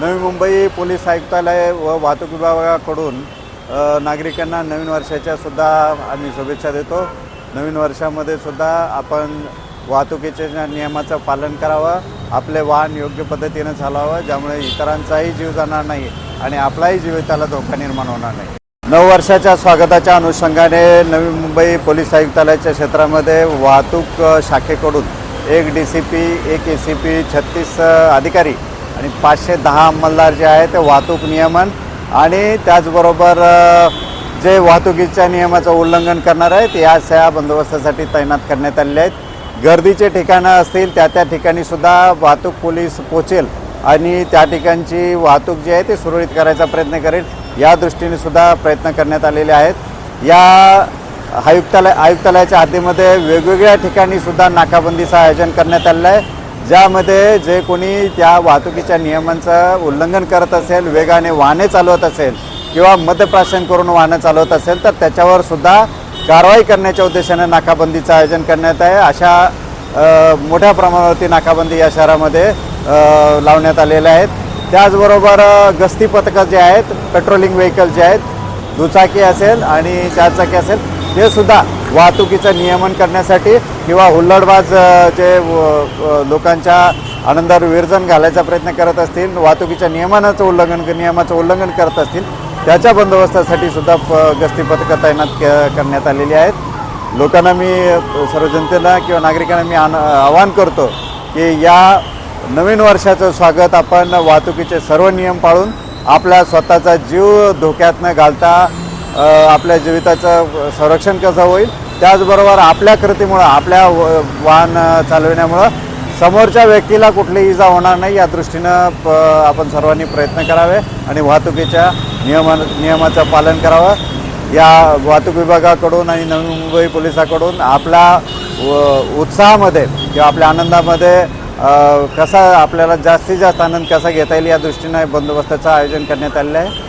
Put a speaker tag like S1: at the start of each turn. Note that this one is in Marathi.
S1: नवी मुंबई पोलीस आयुक्तालय व वाहतूक विभागाकडून नागरिकांना नवीन वर्षाच्या सुद्धा आम्ही शुभेच्छा देतो. नवीन वर्षामध्ये सुद्धा आपण वाहतुकीच्या नियमाचं पालन करावं आपले वाहन योग्य पद्धतीनं चालवावं ज्यामुळे इतरांचाही जीव जाणार नाही आणि आपलाही जीविताला धोका निर्माण होणार नाही. नऊ वर्षाच्या स्वागताच्या अनुषंगाने नवी मुंबई पोलीस आयुक्तालयाच्या क्षेत्रामध्ये वाहतूक शाखेकडून एक डी सी पी एक ए सी पी छत्तीस अधिकारी आणि पाचशे दहा अंमलदार जे आहेत ते वाहतूक नियमन आणि त्याचबरोबर जे वाहतुकीच्या नियमाचं उल्लंघन करणार आहेत या सह्या बंदोबस्तासाठी तैनात करण्यात आलेले आहेत. गर्दीचे ठिकाणं असतील त्या त्या ठिकाणीसुद्धा वाहतूक पोलीस पोचेल आणि त्या ठिकाणची वाहतूक जी आहे ती सुरळीत करायचा प्रयत्न करेल या दृष्टीने सुद्धा प्रयत्न करण्यात आलेले आहेत. या आयुक्तालय आयुक्तालयाच्या हद्दीमध्ये वेगवेगळ्या ठिकाणीसुद्धा नाकाबंदीचं आयोजन करण्यात आलेलं आहे. ज्यामध्ये जे कोणी त्या वाहतुकीच्या नियमांचं उल्लंघन करत असेल वेगाने वाहने चालवत असेल किंवा मद्यप्राशन करून वाहनं चालवत असेल तर त्याच्यावर सुद्धा कारवाई करण्याच्या उद्देशाने नाकाबंदीचं आयोजन करण्यात आहे. अशा मोठ्या प्रमाणावरती नाकाबंदी या शहरामध्ये लावण्यात आलेल्या आहेत. त्याचबरोबर गस्ती पथकं जे आहेत पेट्रोलिंग व्हेकल जे आहेत दुचाकी असेल आणि चारचाकी असेल ते सुद्धा वाहतुकीचं नियमन करण्यासाठी किंवा हुल्लडबाज जे व- लोकांच्या आनंदावर विरजन घालायचा प्रयत्न करत असतील वाहतुकीच्या नियमानाचं उल्लंघन नियमाचं उल्लंघन करत असतील त्याच्या बंदोबस्तासाठी सुद्धा प गस्ती पथकं तैनात क- करण्यात आलेली आहेत. लोकांना मी सर्व जनतेला किंवा नागरिकांना मी आन आवाहन करतो की या नवीन वर्षाचं स्वागत आपण वाहतुकीचे सर्व नियम पाळून आपला स्वतःचा जीव धोक्यात न घालता आपल्या जीविताचं संरक्षण कसं होईल त्याचबरोबर आपल्या कृतीमुळं आपल्या व- वाहन चालविण्यामुळं समोरच्या व्यक्तीला कुठलीही इजा होणार नाही या दृष्टीनं प आपण सर्वांनी प्रयत्न करावे आणि वाहतुकीच्या नियमा नियमाचं पालन करावं. या वाहतूक विभागाकडून आणि नवी मुंबई पोलिसाकडून आपला व- उत्साहामध्ये किंवा आपल्या आनंदामध्ये कसा आपल्याला जास्तीत जास्त आनंद कसा घेता येईल या दृष्टीनं बंदोबस्ताचं आयोजन करण्यात आलेलं आहे.